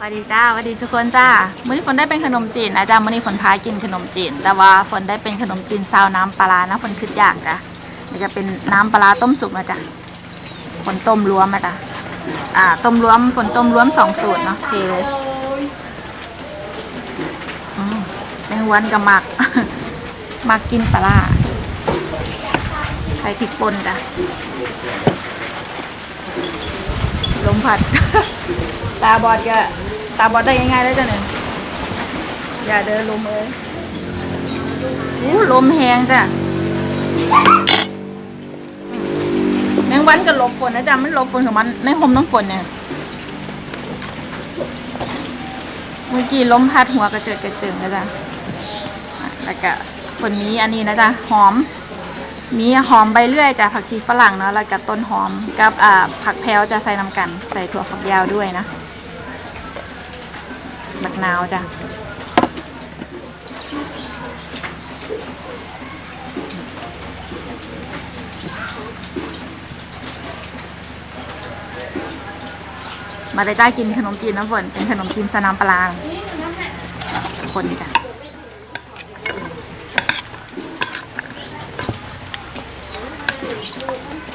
สวัสดีจ้าสวัสดีทุกคนจ้ามื้อนี้ฝนได้เป็นขนมจีนนะจ้ามื้อนี้ฝนพากินขนมจีน แต่ว่าฝนได้เป็นขนมจีนซาวน้ำปลานะฝนคิดอยากจ้ะมันจะเป็นน้ำปลาต้มสุกนะจ้ะฝนต้มรวมนะจ้ะอ่า ต้มรวมฝนต้มรวมสองสูตรเนาะเทเลยอืมแมงวันกับหมักมักกินปลาใส่พริกป่นจ้ะลมพัด ตาบอดก็ ตาบอดได้ง่ายๆเลยจ้ะเนี่ยอย่าเดินลมเลยอู้ลมแหงจ้ะแมงวันก็หลบฝนนะจ๊ะมันหลบฝนของมันในห่มน้ำฝนเนี่ยเมื่อกี้ลมพัดหัวกระเจิดกระเจิงนะจ๊ะแล้วก็ฝนนี้อันนี้นะจ๊ะหอม มีหอมใบเลื่อยจากผักชีฝรั่งเนาะแล้วกับต้นหอมกับอ่าผักแพรวจะใส่น้ำกัน ใส่ถั่วฝักยาวด้วยนะ บักนาวจ้ะมาเลยจ้ากินขนมจีนน้ำฝนเป็นขนมจีนสนามปลาคนจ้ะ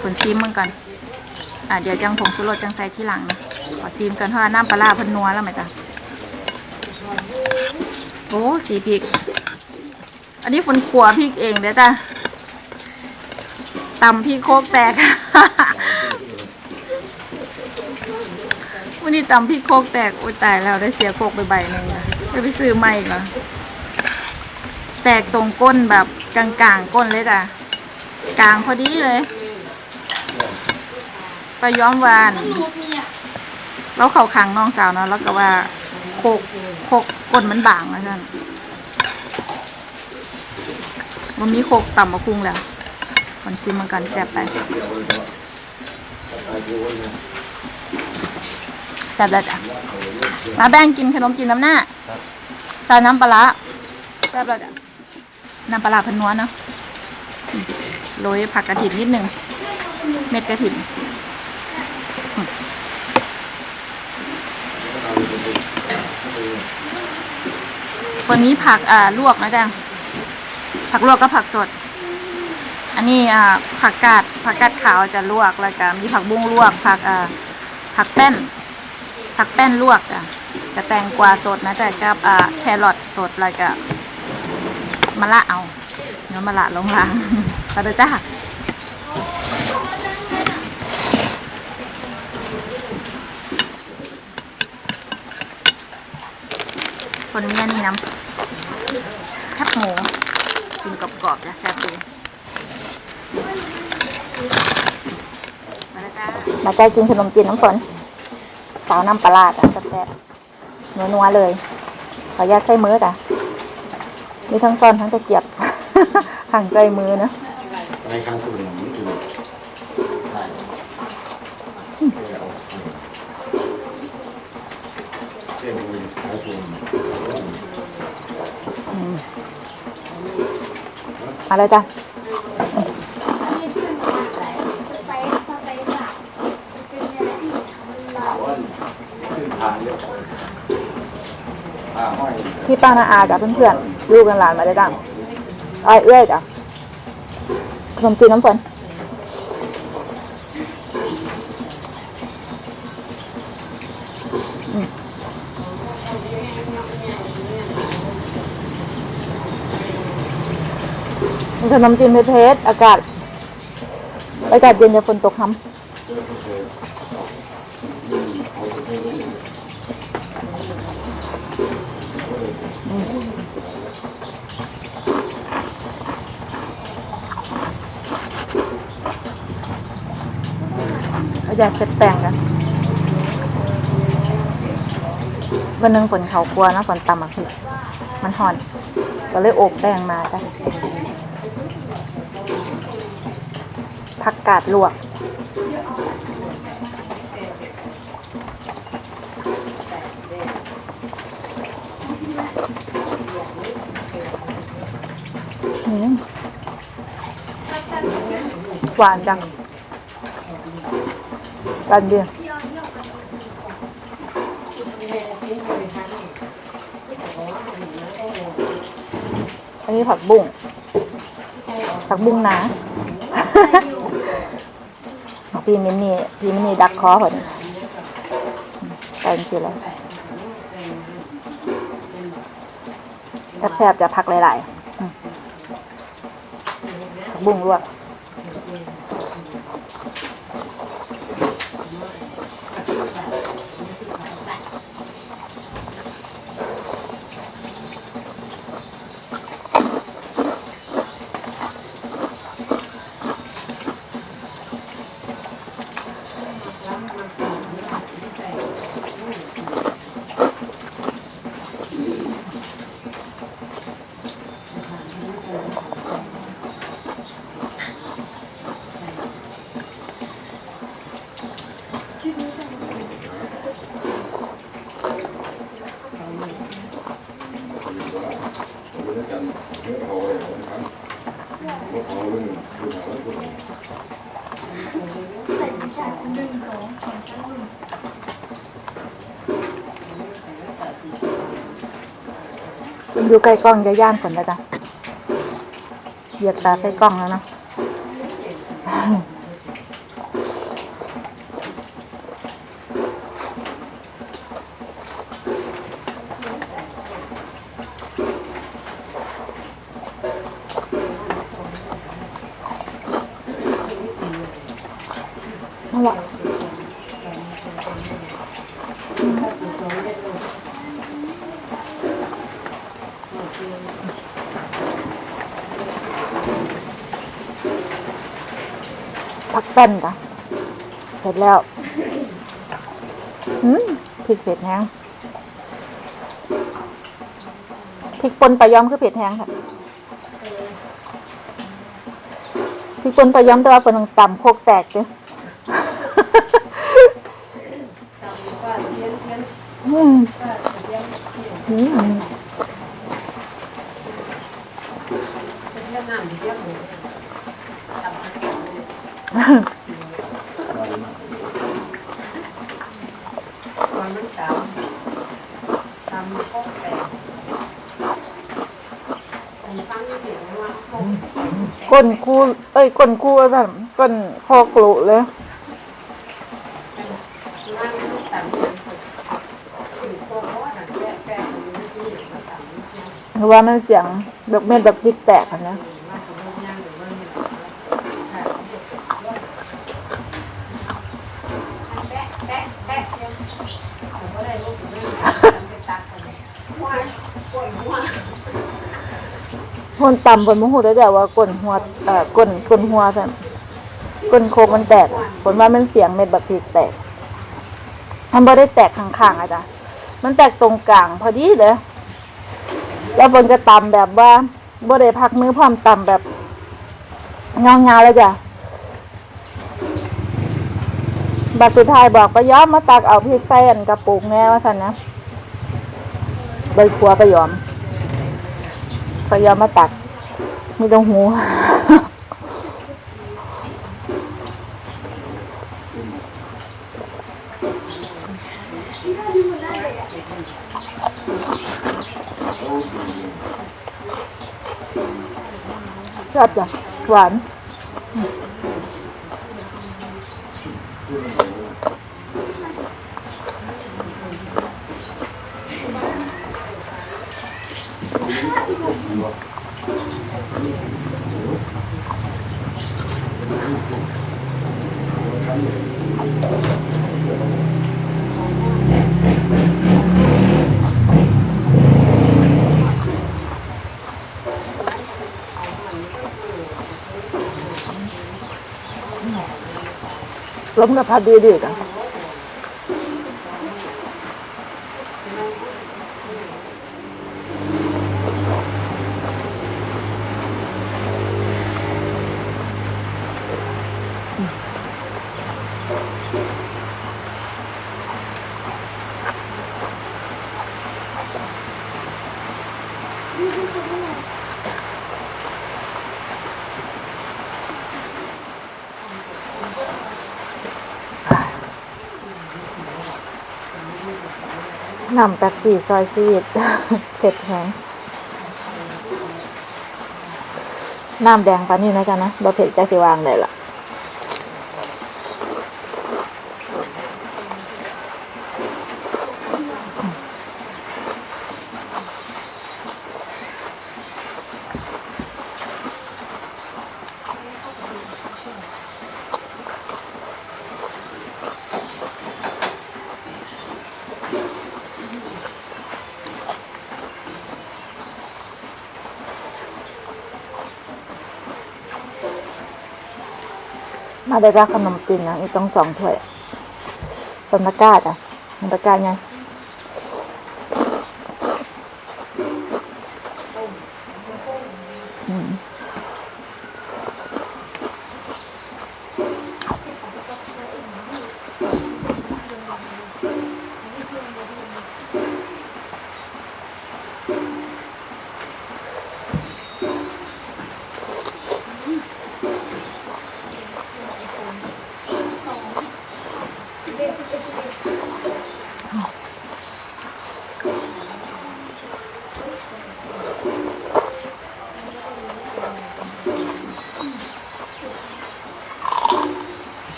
ผลซีมมันก่อน อะเดี๋ยวจังผงสุรสจังใส่ที่หลังนะขอซีมกันเพราะว่าน้ำปลาร้าเพิ่นนัวแล้วไหมจ๊ะ โอ้สีพริก อันนี้ฝนขัวพริกเองเด้จ้ะตำพริกโคกแตก วันนี้ตำพริกโคกแตกโอ้ยตายแล้วได้เสียโคกไปใบหนึ่งนะจะไปซื้อใหม่กเหรอแตกตรงก้นแบบกลางๆก้นเลยจ้ะกลางพอดีเลยไปย้อมวานแล้วเขาขังน้องสาวเนาะแล้วก็ว่า กโคกก้นมันบางนะท่านมันมีโคกต่ำมาคุงแล้วคนซิมมันกันแซ่บไปแซ่บแล้วจ้ะมาแบ่งกินขนมจีนน้ำหน้าใส่น้ำปลาแซ่บแล้วจ้ะน้ำปลาพันนัวเนาะโรยผักกระถินนิดหนึ่งเม็ดกระถิน วันนี้ผักอ่าลวกนะจ๊ะผักลวกก็ผักสด อันนี้อ่าผักกาดผักกาดขาวจะลวกแล้วก็มีผักบุ้งลวก ผักอ่าผักแป้น ผักแป้นลวกจ้ะจะแตงกวาสดนะจ๊ะกับอ่าแครอทสดแล้วก็มะละเอาเนื้อมะละลงล่างไปเลยจ้าคนเนี้ยนี่น้ำ แคบหมูกินกรอบๆจ้ะแซ่บดีมาแล้วจ้ามาจ้ากินขนมจีนน้ำฝนสาวน้ำปลาร้าจ้ะแซ่บๆนัวๆเลย ขออนุญาตใส่มือจ้ะมีทั้งซ่อนทั้งตะเกียบห่างใจมือนะในครั้งสุดหนึ่งนี่คือเส้นมือขาส่วน อืมเอะไรจ้ะขึ้นทางเรียบอ่าห้อยพี่ป้านาอากับเพื่อนๆลูกกันหลานมาได้ดังไอเอ้ยจ้ะขนมจีนน้ำฝน ขนมจีนเพชรอากาศ อากาศเย็นจะฝนตกค่ำเอาอยากเสร็จแต่งกันวันหนึงฝนเขากลัวนะฝนต่ำอะคือมันหอน ก็เลยโอบแปงมาจ้ะ ผักกาดลวก หวานจัง กันเดียวอันนี้ผักบุ้งผักบุ้งนะ พี่มินนี่พี่มินนี่ดักคอผลไปจริงๆแล้วแทบจะพักหลายๆบุ้งลวก อยู่ใกล้กล้องจะย่านคนแล้วจ้ะเหยียดตาใกล้กล้องแล้วนะ พักเต้นจ้ะเสร็จแล้วอืมพริกเผ็ดแห้งพริกป่นปลาย้อมคือเผ็ดแห้งค่ะพริกป่นปลาย้อมแต่ว่าเป็นต้องตำโคกแตกเด้ออืม อืมก้นกูเอ้ยก้นกูว่าแบบก้นคอกลุเลยเพราะว่ามันเสียงดอกเม็ดแบบพริกแตกอะนะ คนต่ำบนมะฮูได้แต่ว่าก้นหัวเอ่อก้นก้นหัวแต่ก้นโคกมันแตกผลว่ามันเสียงเม็ดแบบพริกแตกมันไม่ได้แตกข้างๆอะจ้ะมันแตกตรงกลาง พอดีเลยแล้วบนจะต่ำแบบว่าบ่ได้พักมือพร้อมต่ำแบบเงาๆเลยจ้ะบัดสุดท้ายบอกไปย้อมมาตักเอาพริกใส่อันกระปุกแน่ว่าสันนะใบครัวไปยอม ไปยอมมาตัก ไม่ต้องหูชอบจ้ะหวาน ลมกระพัดดีดีจ้ะ นำแป๊กสี่ซอยชีวิตเผ็ดแห้งน้ำแดงปานนี่นะจ๊ะนะบะเผ็ดจัสิวางเลยละ มาได้รับขนมจีนนะอีกต้องสองถ้วยสมตะกร้าจ้ะสมตะกร้าไง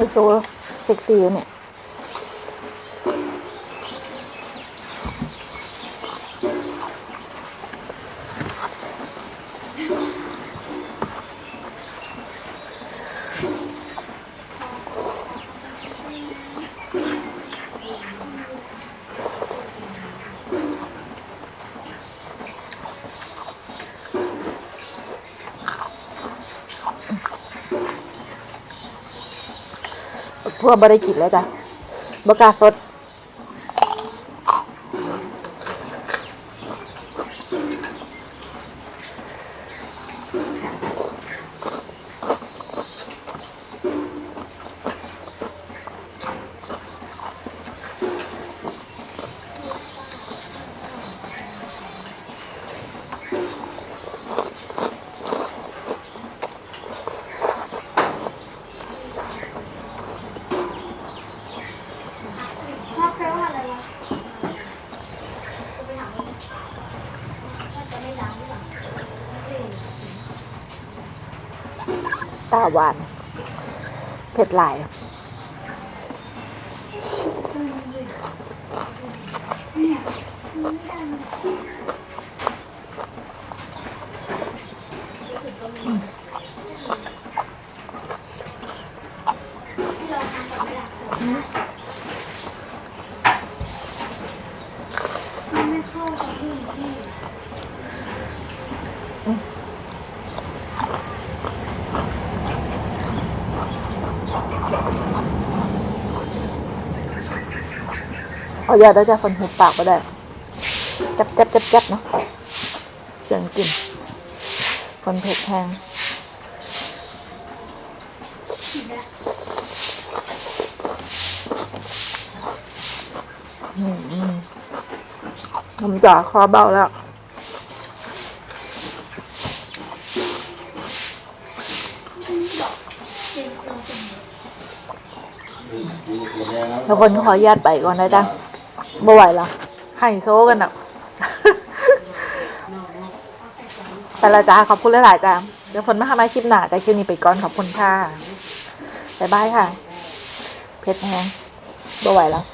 ไอโซเซ็กซี่เนี่ย พวกบริกิจแล้วจ้ะบกาสด พ่อแปลว่าอะไรวะไปถามว่าจะไม่ล้างหรือเปล่า ตา หวาน เผ็ดหลายเนี่ยไม่เข้ากับพี่พี่ เอาอ ยาได้จะคนหุบปากก็ได้ จับจับจับจับเนาะเสียงกลิ่นคนเผ็ดแห้งอืมอืมจ่าคอเบาแล้วแล้วคนขอญาตไปก่อนนะจ๊ะ บ่ไหวละไฮโซกันอะ ไปละจ้าขอบคุณหลายๆจ้าเดี๋ยวฝนมาทำมาคลิปหนาจ้าคลิปนี้ไปก่อนขอบคุณค่ะ บ๊ายบายค่ะ เพชรแห้งบ่ไหวแล้ว